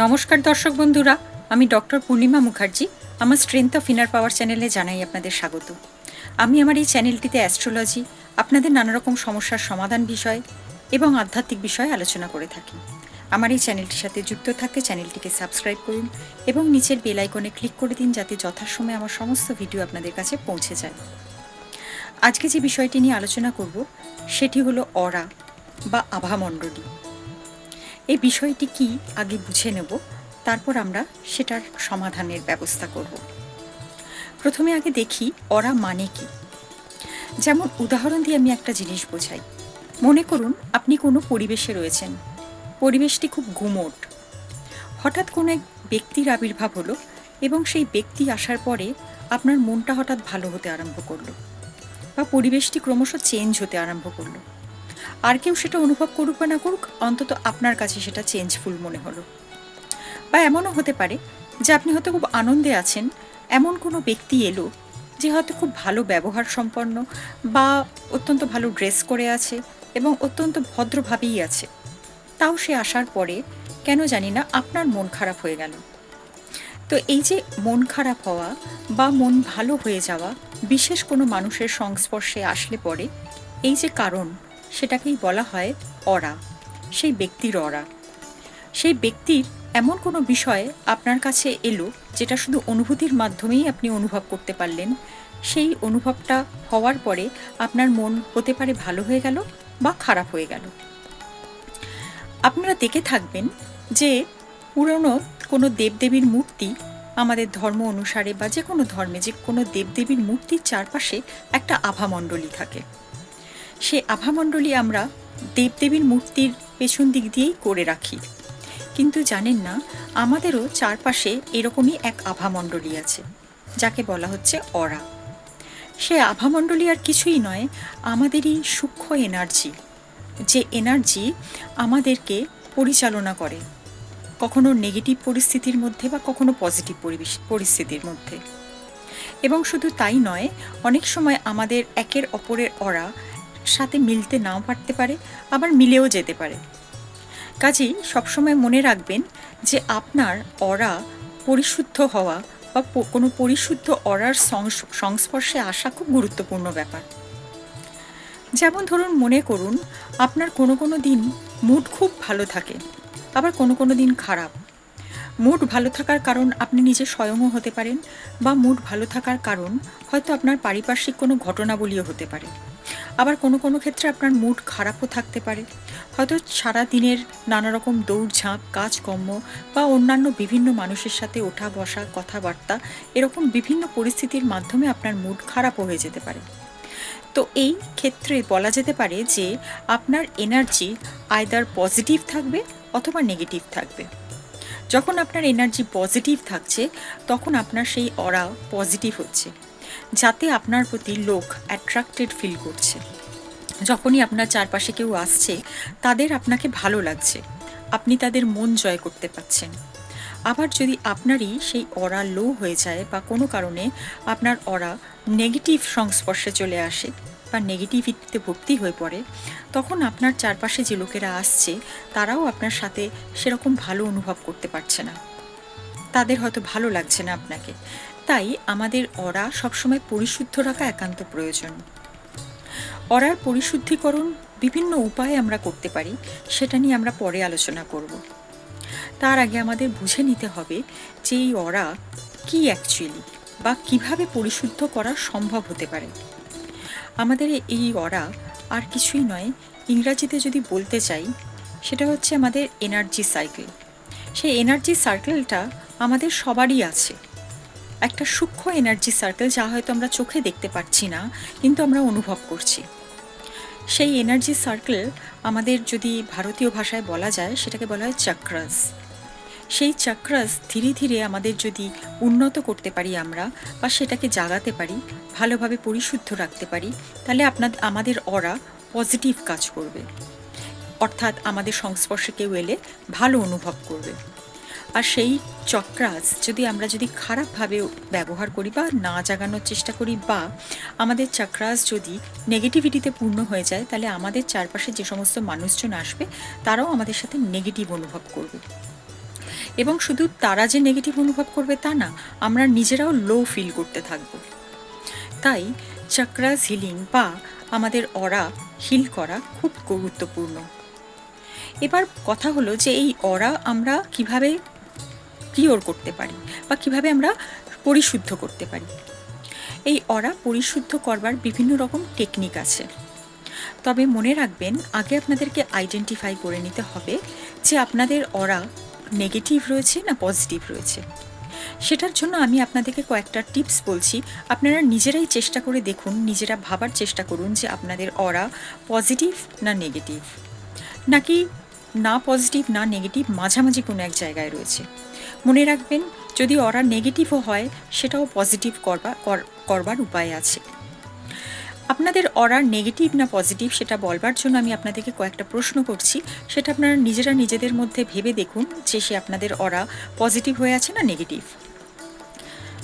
নমস্কার দর্শক বন্ধুরা, আমি ডক্টর পূর্ণিমা মুখার্জি, আমার স্ট্রেংথ অফ ইনার পাওয়ার চ্যানেলে জানাই আপনাদের স্বাগত। আমি আমার এই চ্যানেলটিতে অ্যাস্ট্রোলজি আপনাদের নানারকম সমস্যার সমাধান বিষয় এবং আধ্যাত্মিক বিষয়ে আলোচনা করে থাকি। আমার এই চ্যানেলটির সাথে যুক্ত থাকতে চ্যানেলটিকে সাবস্ক্রাইব করুন এবং নিচের বেল আইকনে ক্লিক করে দিন যাতে যথাসময়ে আমার সমস্ত ভিডিও আপনাদের কাছে পৌঁছে যায়। আজকে যে বিষয়টি নিয়ে আলোচনা করব, সেটি হলো অরা বা আভামণ্ডলী এই বিষয়টি কি আগে বুঝে নেব, তারপর আমরা সেটার সমাধানের ব্যবস্থা করব। প্রথমে আগে দেখি অরা মানে কি। যেমন উদাহরণ দিয়ে আমি একটা জিনিস বোঝাই। মনে করুন আপনি কোনো পরিবেশে রয়েছেন। পরিবেশটি খুব গুমোট। হঠাৎ কোনো এক ব্যক্তির আবির্ভাব হলো এবং সেই ব্যক্তি আসার পরে আপনার মনটা হঠাৎ ভালো হতে আরম্ভ করল বা পরিবেশটি ক্রমশ চেঞ্জ হতে আরম্ভ করল। আর কেউ সেটা অনুভব করুক বা না করুক, অন্তত আপনার কাছে সেটা চেঞ্জফুল মনে হলো। বা এমনও হতে পারে যে আপনি হয়তো খুব আনন্দে আছেন, এমন কোনো ব্যক্তি এলো যে হয়তো খুব ভালো ব্যবহার সম্পন্ন বা অত্যন্ত ভালো ড্রেস করে আছে এবং অত্যন্ত ভদ্রভাবেই আছে। তাও সে আসার পরে কেন জানি না আপনার মন খারাপ হয়ে গেল। তো এই যে মন খারাপ হওয়া বা মন ভালো হয়ে যাওয়া, বিশেষ কোনো মানুষের সংস্পর্শে আসলে পরে এই যে কারণ সেটাকেই বলা হয় অরা, সেই ব্যক্তির অরা। সেই ব্যক্তির এমন কোনো বিষয় আপনার কাছে এলো যেটা শুধু অনুভূতির মাধ্যমেই আপনি অনুভব করতে পারলেন? সেই অনুভবটা হওয়ার পরে আপনার মন হতে পারে ভালো হয়ে গেল বা খারাপ হয়ে গেল। আপনারা দেখে থাকবেন যে পুরনো কোনো দেবদেবীর মূর্তি আমাদের ধর্ম অনুসারে বা যে কোনো ধর্মে যে কোনো দেবদেবীর মূর্তির চারপাশে একটা আভামণ্ডলী থাকে। সে আভামণ্ডলী আমরা দেবদেবীর মূর্তির পেছন দিক দিয়েই করে রাখি। কিন্তু জানেন না, আমাদেরও চারপাশে এরকমই এক আভামণ্ডলী আছে, যাকে বলা হচ্ছে অরা। সে আভামণ্ডলী আর কিছুই নয়, আমাদেরই সূক্ষ্ম এনার্জি, যে এনার্জি আমাদেরকে পরিচালনা করে, কখনো নেগেটিভ পরিস্থিতির মধ্যে বা কখনো পজিটিভ পরিবেশ, পরিস্থিতির মধ্যে। এবং শুধু তাই নয়, অনেক সময় আমাদের একের অপরের অরা সাথে মিলতে নাও পারতে পারে, আবার মিলেও যেতে পারে। কাজেই সবসময় মনে রাখবেন যে আপনার অরা পরিশুদ্ধ হওয়া বা কোনো পরিশুদ্ধ অরার সংস্পর্শে আসা খুব গুরুত্বপূর্ণ ব্যাপার। যেমন ধরুন মনে করুন, আপনার কোনো কোনো দিন মুড খুব ভালো থাকে, আবার কোনো কোনো দিন খারাপ। মুড ভালো থাকার কারণ আপনি নিজে স্বয়ংও হতে পারেন বা মুড ভালো থাকার কারণ হয়তো আপনার পারিপার্শ্বিক কোনো ঘটনাবলীও হতে পারে। আবার কোনো কোনো ক্ষেত্রে আপনার মুড খারাপও থাকতে পারে। হয়তো সারা দিনের নানা রকম দৌড়ঝাঁপ, কাজকর্ম বা অন্যান্য বিভিন্ন মানুষের সাথে ওঠা, বসা, কথাবার্তা এরকম বিভিন্ন পরিস্থিতির মাধ্যমে আপনার মুড খারাপও হয়ে যেতে পারে। তো এই ক্ষেত্রে বলা যেতে পারে যে আপনার এনার্জি আয়দার পজিটিভ থাকবে অথবা নেগেটিভ থাকবে। যখন আপনার এনার্জি পজিটিভ থাকছে, তখন আপনার সেই অরা পজিটিভ হচ্ছে। যাতে আপনার প্রতি লোক অ্যাট্রাক্টেড ফিল করছে। যখনই আপনার চারপাশে কেউ আসছে, তাদের আপনাকে ভালো লাগছে, আপনি তাদের মন জয় করতে পারছেন। আবার যদি আপনারই সেই অরা লো হয়ে যায় বা কোনো কারণে আপনার অরা নেগেটিভ সংস্পর্শে চলে আসে বা নেগেটিভিটিতে ভর্তি হয়ে পড়ে, তখন আপনার চারপাশে যে লোকেরা আসছে, তারাও আপনার সাথে সেরকম ভালো অনুভব করতে পারছে না। তাদের হয়তো ভালো লাগছে না আপনাকে। তাই আমাদের অরা সবসময় পরিশুদ্ধ রাখা একান্ত প্রয়োজন। অরার পরিশুদ্ধিকরণ বিভিন্ন উপায়ে আমরা করতে পারি, সেটা নিয়ে আমরা পরে আলোচনা করব। তার আগে আমাদের বুঝে নিতে হবে যে এই অরা কি অ্যাকচুয়ালি বা কীভাবে পরিশুদ্ধ করা সম্ভব হতে পারে। আমাদের এই অরা আর কিছুই নয়, ইংরাজিতে যদি বলতে চাই, সেটা হচ্ছে আমাদের এনার্জি সাইকেল সেই এনার্জি সার্কেলটা আমাদের সবারই আছে। একটা সূক্ষ্ম এনার্জি সার্কেল যা হয়তো আমরা চোখে দেখতে পাচ্ছি না, কিন্তু আমরা অনুভব করছি। সেই এনার্জি সার্কেল আমাদের যদি ভারতীয় ভাষায় বলা যায়, সেটাকে বলা হয় চক্রাস সেই চক্রাস ধীরে ধীরে আমাদের যদি উন্নত করতে পারি আমরা বা সেটাকে জাগাতে পারি, ভালোভাবে পরিশুদ্ধ রাখতে পারি, তাহলে আপনার আমাদের অরা পজিটিভ কাজ করবে। অর্থাৎ আমাদের সংস্পর্শে কেউ এলে ভালো অনুভব করবে। আর সেই চক্রাস যদি আমরা যদি খারাপভাবে ব্যবহার করি বা না জাগানোর চেষ্টা করি বা আমাদের চক্রাস যদি নেগেটিভিটিতে পূর্ণ হয়ে যায়, তাহলে আমাদের চারপাশে যে সমস্ত মানুষজন আসবে, তারাও আমাদের সাথে নেগেটিভ অনুভব করবে। এবং শুধু তারা যে নেগেটিভ অনুভব করবে তা না, আমরা নিজেরাও লো ফিল করতে থাকব। তাই চক্রাস হিলিং বা আমাদের অরা হিল করা খুব গুরুত্বপূর্ণ। এবার কথা হলো যে এই অরা আমরা কীভাবে কিওর করতে পারি বা কীভাবে আমরা পরিশুদ্ধ করতে পারি। এই অরা পরিশুদ্ধ করবার বিভিন্ন রকম টেকনিক আছে। তবে মনে রাখবেন, আগে আপনাদেরকে আইডেন্টিফাই করে নিতে হবে যে আপনাদের অরা নেগেটিভ রয়েছে না পজিটিভ রয়েছে। সেটার জন্য আমি আপনাদেরকে কয়েকটা টিপস বলছি। আপনারা নিজেরাই চেষ্টা করে দেখুন, নিজেরা ভাবার চেষ্টা করুন যে আপনাদের অরা পজিটিভ না নেগেটিভ নাকি না পজিটিভ না নেগেটিভ মাঝামাঝি কোনো এক জায়গায় রয়েছে। মনে রাখবেন, যদি অরা নেগেটিভও হয়, সেটাও পজিটিভ করবা, কর- করবার উপায় আছে। আপনাদের অরা নেগেটিভ না পজিটিভ সেটা বলবার জন্য আমি আপনাদেরকে কয়েকটা প্রশ্ন করছি। সেটা আপনারা নিজেরা নিজেদের মধ্যে ভেবে দেখুন যে সে আপনাদের অরা পজিটিভ হয়ে আছে না নেগেটিভ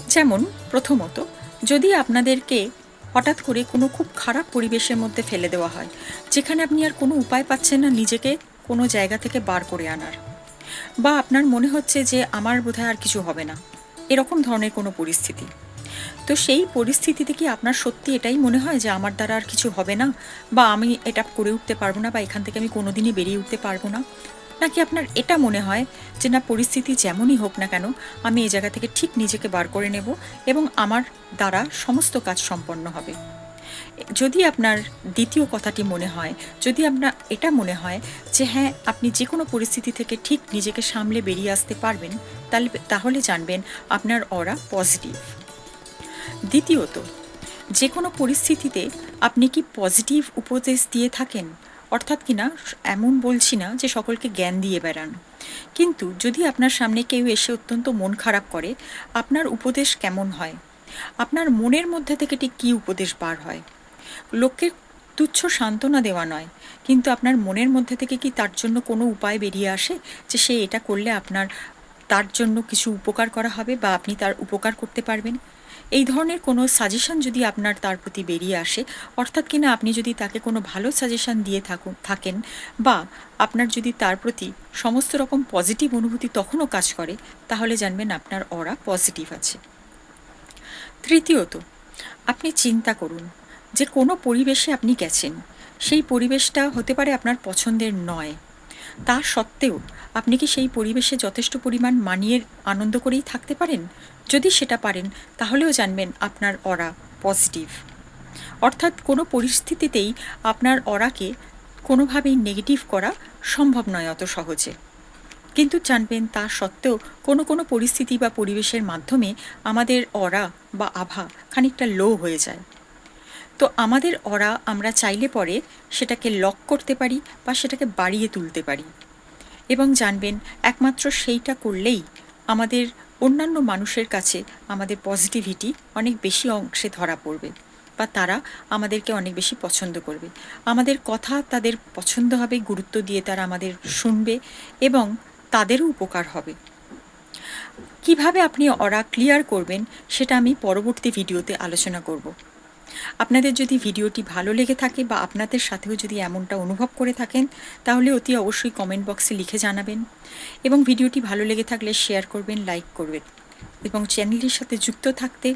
যেমন, প্রথমত, যদি আপনাদেরকে হঠাৎ করে কোনো খুব খারাপ পরিবেশের মধ্যে ফেলে দেওয়া হয়, যেখানে আপনি আর কোনো উপায় পাচ্ছেন না নিজেকে কোনো জায়গা থেকে বার করে আনার। বা আপনার মনে হচ্ছে যে আমার বোধহয় আর কিছু হবে না। এরকম ধরনের কোনো পরিস্থিতি। তো সেই পরিস্থিতিতে কি আপনার সত্যি এটাই মনে হয় যে আমার দ্বারা আর কিছু হবে না? বা আমি এটা করে উঠতে পারব না বা এখান থেকে আমি কোনোদিনই বেরিয়ে উঠতে পারব না? নাকি আপনার এটা মনে হয় যে না, পরিস্থিতি যেমনই হোক না কেন, আমি এই জায়গা থেকে ঠিক নিজেকে বার করে নেব এবং আমার দ্বারা সমস্ত কাজ সম্পন্ন হবে? যদি আপনার দ্বিতীয় কথাটি মনে হয়, যদি আপনার এটা মনে হয় যে হ্যাঁ আপনি যে কোনো পরিস্থিতি থেকে ঠিক নিজেকে সামলে বেরিয়ে আসতে পারবেন, তাহলে তাহলে জানবেন আপনার অরা পজিটিভ দ্বিতীয়ত যে কোনো পরিস্থিতিতে আপনি কি পজিটিভ উপদেশ দিয়ে থাকেন? অর্থাৎ কিনা, এমন বলছি না যে সকলকে জ্ঞান দিয়ে বেড়ান। কিন্তু যদি আপনার সামনে কেউ এসে অত্যন্ত মন খারাপ করে, আপনার উপদেশ কেমন হয়? আপনার মনের মধ্যে থেকে ঠিক কী উপদেশ বার হয়? লোককে তুচ্ছ সান্ত্বনা দেওয়া নয়, কিন্তু আপনার মনের মধ্যে থেকে কি তার জন্য কোনো উপায় বেরিয়ে আসে? যে সে এটা করলে আপনার, তার জন্য কিছু উপকার করা হবে বা আপনি তার উপকার করতে পারবেন? এই ধরনের কোনো সাজেশন যদি আপনার তার প্রতি বেরিয়ে আসে, অর্থাৎ কিনা আপনি যদি তাকে কোনো ভালো সাজেশন দিয়ে থাকুন, থাকেন বা আপনার যদি তার প্রতি সমস্ত রকম পজিটিভ অনুভূতি তখনও কাজ করে, তাহলে জানবেন আপনার অরা পজিটিভ আছে। তৃতীয়ত, আপনি চিন্তা করুন যে কোনো পরিবেশে আপনি গেছেন, সেই পরিবেশটা হতে পারে আপনার পছন্দের নয়। তা সত্ত্বেও আপনি কি সেই পরিবেশে যথেষ্ট পরিমাণ মানিয়ে আনন্দ করেই থাকতে পারেন? যদি সেটা পারেন, তাহলেও জানবেন আপনার অরা পজিটিভ। অর্থাৎ কোনো পরিস্থিতিতেই আপনার অরাকে কোনোভাবেই নেগেটিভ করা সম্ভব নয় অত সহজে। কিন্তু জানবেন তা সত্ত্বেও কোনো কোনো পরিস্থিতি বা পরিবেশের মাধ্যমে আমাদের অরা বা আভা খানিকটা লো হয়ে যায়। তো আমাদের অরা আমরা চাইলে পরে সেটাকে লক করতে পারি বা সেটাকে বাড়িয়ে তুলতে পারি। এবং জানবেন একমাত্র সেইটা করলেই আমাদের অন্যান্য মানুষের কাছে আমাদের পজিটিভিটি অনেক বেশি অংশে ধরা পড়বে বা তারা আমাদেরকে অনেক বেশি পছন্দ করবে। আমাদের কথা তাদের পছন্দ হবে, গুরুত্ব দিয়ে তারা আমাদের শুনবে এবং তাদেরও উপকার হবে। কীভাবে আপনি অরা ক্লিয়ার করবেন সেটা আমি পরবর্তী ভিডিওতে আলোচনা করব। আপনাদের যদি ভিডিওটি ভালো লেগে থাকে বা আপনাদের সাথেও যদি এমনটা অনুভব করে থাকেন, তাহলে অতি অবশ্যই কমেন্ট বক্সে লিখে জানাবেন এবং ভিডিওটি ভালো লেগে থাকলে শেয়ার করবেন, লাইক করবেন এবং চ্যানেলটির সাথে যুক্ত থাকতে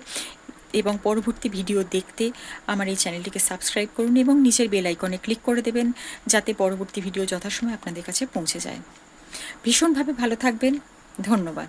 এবং পরবর্তী ভিডিও দেখতে আমার এই চ্যানেলটিকে সাবস্ক্রাইব করুন এবং নিচের বেল আইকনে ক্লিক করে দেবেন যাতে পরবর্তী ভিডিও যথাসময়ে আপনাদের কাছে পৌঁছে যায়। ভীষণভাবে ভালো থাকবেন। ধন্যবাদ।